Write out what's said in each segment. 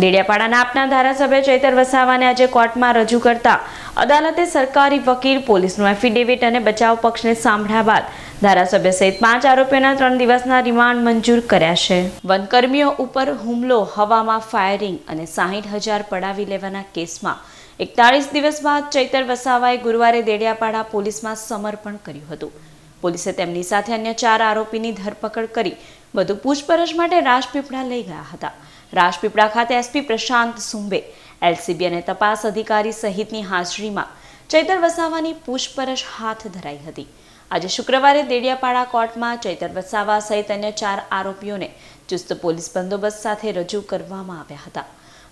ડેડિયાપાડાના આપના ધારાસભ્ય ચૈતર વસાવાને આજે કોર્ટમાં રજૂ કરતા અદાલતે સરકારી વકીલ, પોલીસનું એફિડેવિટ અને બચાવ પક્ષને સાંભળ્યા બાદ ધારાસભ્ય સહિત પાંચ આરોપીઓના ત્રણ દિવસના રિમાન્ડ મંજૂર કર્યા છે. વનકર્મીઓ ઉપર હુમલો, હવામાં ફાયરિંગ અને સાહીઠ હજાર પડાવી લેવાના કેસમાં એકતાળીસ દિવસ બાદ ચૈતર વસાવાએ ગુરુવારે દેડિયાપાડા પોલીસમાં સમર્પણ કર્યું હતું. પોલીસે તેમની સાથે અન્ય ચાર આરોપીની ધરપકડ કરી વધુ પૂછપરછ માટે રાજપીપળા લઈ ગયા હતા. રાજપીપળા ખાતે એસપી પ્રશાંત સુંબે, એલસીબી અને તપાસ અધિકારી સહિતની હાજરીમાં ચૈતર વસાવાની પૂછપરછ હાથ ધરાઈ હતી. આજે શુક્રવારે દેડિયાપાડા કોર્ટમાં ચૈતર વસાવા સહિત અન્ય ચાર આરોપીઓને ચુસ્ત પોલીસ બંદોબસ્ત સાથે રજૂ કરવામાં આવ્યા હતા.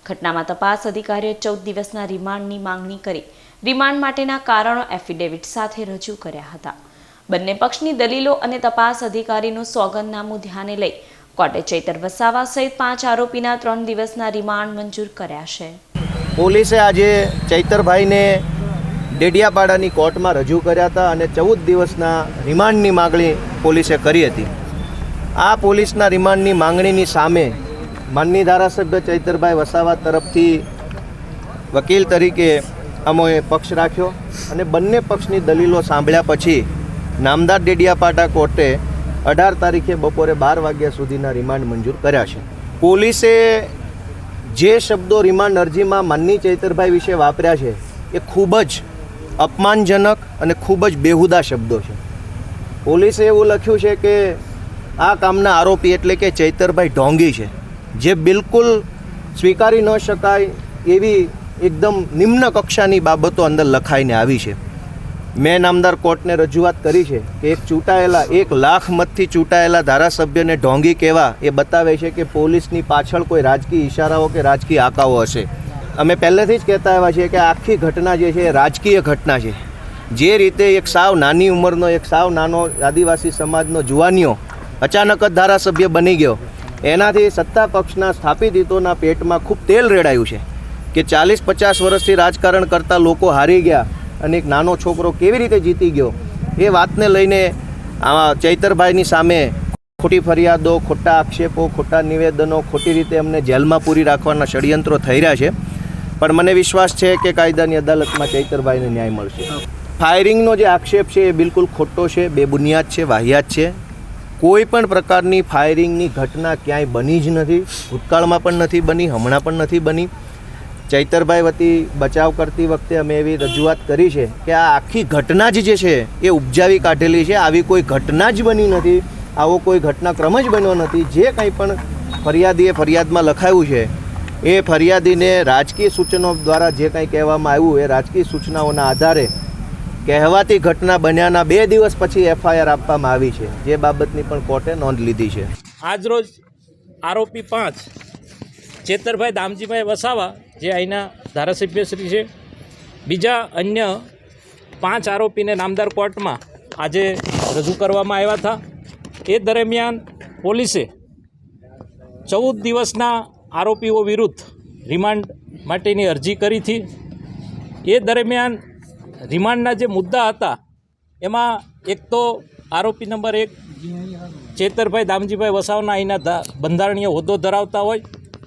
ઘટનામાં તપાસ અધિકારીએ ચૌદ દિવસના રિમાન્ડની માંગણી કરી રિમાન્ડ માટેના કારણો એફિડેવિટ સાથે રજૂ કર્યા હતા. બંને પક્ષની દલીલો અને તપાસ અધિકારીનું સોગંદનામું ધ્યાને લઈ કોર્ટે ચૈતર વસાવા સહિત પાંચ આરોપીના ત્રણ દિવસના રિમાન્ડ મંજૂર કર્યા છે. પોલીસે આજે ચૈતરભાઈને ડેડિયાપાડાની કોર્ટમાં રજૂ કર્યા હતા અને ચૌદ દિવસના રિમાન્ડની માગણી પોલીસે કરી હતી. આ પોલીસના રિમાન્ડની માંગણીની સામે માનની ધારાસભ્ય ચૈતરભાઈ વસાવા તરફથી વકીલ તરીકે અમોએ પક્ષ રાખ્યો અને બંને પક્ષની દલીલો સાંભળ્યા પછી નામદાર ડેડિયાપાડા કોર્ટે અઢાર તારીખે બપોરે બાર વાગ્યા સુધીના રિમાન્ડ મંજૂર કર્યા છે. પોલીસે જે શબ્દો રિમાન્ડ અરજીમાં માનની ચૈતરભાઈ વિશે વાપર્યા છે, એ ખૂબ જ અપમાનજનક અને ખૂબ જ બેહુદા શબ્દો છે. પોલીસે એવું લખ્યું છે કે આ કામના આરોપી એટલે કે ચૈતરભાઈ ઢોંગી છે, જે બિલકુલ સ્વીકારી ન શકાય એવી એકદમ નિમ્ન કક્ષાની બાબતો અંદર લખાઈને આવી છે. મેં નામદાર કોર્ટને રજૂઆત કરી છે કે એક ચૂંટાયેલા, એક લાખ મતથી ચૂંટાયેલા ધારાસભ્યને ઢોંગી કહેવા એ બતાવે છે કે પોલીસની પાછળ કોઈ રાજકીય ઇશારાઓ કે રાજકીય આકાઓ હશે. અમે પહેલેથી જ કહેતા આવ્યા છીએ કે આખી ઘટના જે છે એ રાજકીય ઘટના છે. જે રીતે એક સાવ નાની ઉંમરનો, એક સાવ નાનો આદિવાસી સમાજનો જુવાનીઓ અચાનક જ ધારાસભ્ય બની ગયો. એનાથી સત્તા પક્ષના સ્થાપિત હિતોના પેટમાં ખૂબ તેલ રેડાયું છે કે ચાલીસ પચાસ વર્ષથી રાજકારણ કરતા લોકો હારી ગયા. અને એક નાનો છોકરો કેવી રીતે જીતી ગયો એ વાતને લઈને આ ચૈતરભાઈની સામે ખોટી ફરિયાદો, ખોટા આક્ષેપો, ખોટા નિવેદનો ખોટી રીતે અમને જેલમાં પૂરી રાખવાના ષડયંત્રો થઈ રહ્યા છે. પણ મને વિશ્વાસ છે કે કાયદાની અદાલતમાં ચૈતરભાઈને ન્યાય મળશે. ફાયરિંગનો જે આક્ષેપ છે એ બિલકુલ ખોટો છે, બેબુનિયાદ છે, વાહિયાત છે. કોઈ પણ પ્રકારની ફાયરિંગની ઘટના ક્યાંય બની જ નથી. ભૂતકાળમાં પણ નથી બની, હમણાં પણ નથી બની. ચૈતરભાઈ વતી બચાવ કરતી વખતે અમે એવી રજૂઆત કરી છે કે આ આખી ઘટના જ જે છે, એ ઉપજાવી કાઢેલી છે. આવી કોઈ ઘટના જ બની નથી. આવો કોઈ ઘટનાક્રમ જ બન્યો નથી. જે કંઈ પણ ફરિયાદીએ ફરિયાદમાં લખાયું છે, એ ફરિયાદીને રાજકીય સૂચનો દ્વારા જે કંઈ કહેવામાં આવ્યું, એ રાજકીય સૂચનાઓના આધારે કહેવાતી ઘટના બન્યાના બે દિવસ પછી એફઆઈઆર આપવામાં આવી છે. જે બાબતની પણ કોર્ટે નોંધ લીધી છે. આજરોજ આરોપી પાંચ ચેતરભાઈ દામજીભાઈ વસાવા જે અહીંના ધારાસભ્યશ્રી છે. બીજા અન્ય પાંચ આરોપીને નામદાર કોર્ટમાં આજે રજૂ કરવામાં આવ્યા હતા. એ દરમિયાન પોલીસે ચૌદ દિવસના આરોપીઓ વિરુદ્ધ રિમાન્ડ માટેની અરજી કરી હતી. એ દરમિયાન રિમાન્ડના જે મુદ્દા હતા, એમાં એક તો આરોપી નંબર એક ચેતરભાઈ દામજીભાઈ વસાવના અહીંના બંધારણીય હોદ્દો ધરાવતા હોય,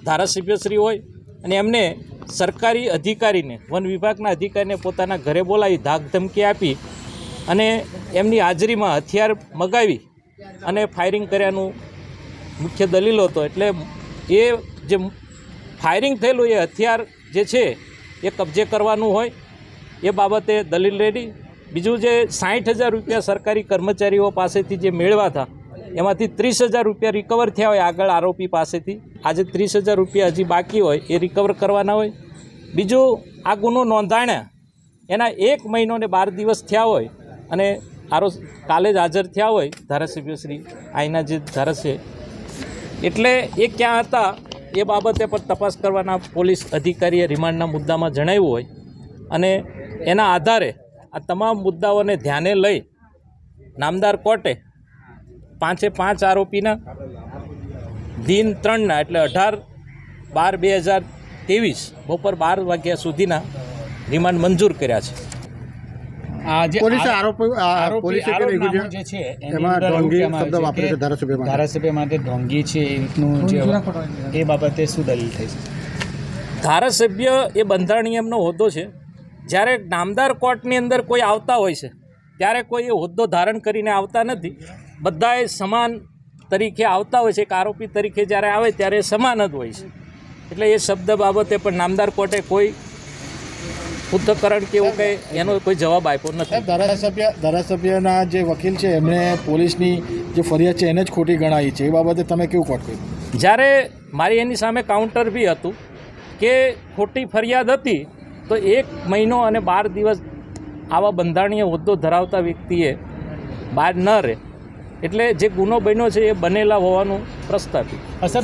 ધારાસભ્યશ્રી હોય અને એમને સરકારી અધિકારીને, વન વિભાગના અધિકારીને પોતાના ઘરે બોલાવી ધાક ધમકી આપી અને એમની હાજરીમાં હથિયાર મગાવી અને ફાયરિંગ કર્યાનું મુખ્ય દલીલ હતો. એટલે એ જે ફાયરિંગ થયેલું, એ હથિયાર જે છે, એ કબજે કરવાનું હોય, એ બાબતે દલીલ રેડી. બીજું જે સાઠ હજાર રૂપિયા સરકારી કર્મચારીઓ પાસેથી જે મેળવા હતા એમાંથી ત્રીસ હજાર રૂપિયા રિકવર થયા હોય આગળ આરોપી પાસેથી. આજે ત્રીસ હજાર રૂપિયા હજી બાકી હોય, એ રિકવર કરવાના હોય. બીજું આ ગુનો નોંધાણ્યા એના એક મહિનો ને બાર દિવસ થયા હોય અને આરો કાલે જ હાજર થયા હોય ધારાસભ્યશ્રી અહીંના જે ધારાસભ્ય એટલે એ ક્યાં હતા એ બાબતે પણ તપાસ કરવાના પોલીસ અધિકારીએ રિમાન્ડના મુદ્દામાં જણાવ્યું હોય. અને એના આધારે આ તમામ મુદ્દાઓને ધ્યાને લઈ નામદાર કોર્ટે પાંચે પાંચ આરોપીના દિન ત્રણના એટલે અઢાર બાર બે હજાર ત્રેવીસ બપોર બાર વાગ્યા સુધીના રિમાન્ડ મંજૂર કર્યા છે. ધારાસભ્ય માટે. ઢોંગી છે એ રીતનું એ બાબતે શું દલીલ થઈ છે? ધારાસભ્ય એ બંધારણીય એમનો હોદ્દો છે. જ્યારે નામદાર કોર્ટની અંદર કોઈ આવતા હોય છે ત્યારે કોઈ એ હોદ્દો ધારણ કરીને આવતા નથી. બધાએ સમાન તરીકે આવતા હોય છે. એક આરોપી તરીકે જ્યારે આવે ત્યારે એ સમાન જ હોય છે. એટલે એ શબ્દ બાબતે પણ નામદાર કોર્ટે કોઈ પૃથ્થકરણ કે એવું કંઈ એનો કોઈ જવાબ આપ્યો નથી. ધારાસભ્ય ધારાસભ્યના જે વકીલ છે એમણે પોલીસની જે ફરિયાદ છે એને જ ખોટી ગણાવી છે. એ બાબતે તમે કેવું કોર્ટ કર્યું? જ્યારે મારી એની સામે કાઉન્ટર બી હતું કે ખોટી ફરિયાદ હતી તો એક મહિનો અને બાર દિવસ આવા બંધારણીય હોદ્દો ધરાવતા વ્યક્તિએ બહાર ન રહે. એટલે જે ગુનો બન્યો છે એ બનેલા હોવાનું પ્રસ્તાપિત અસર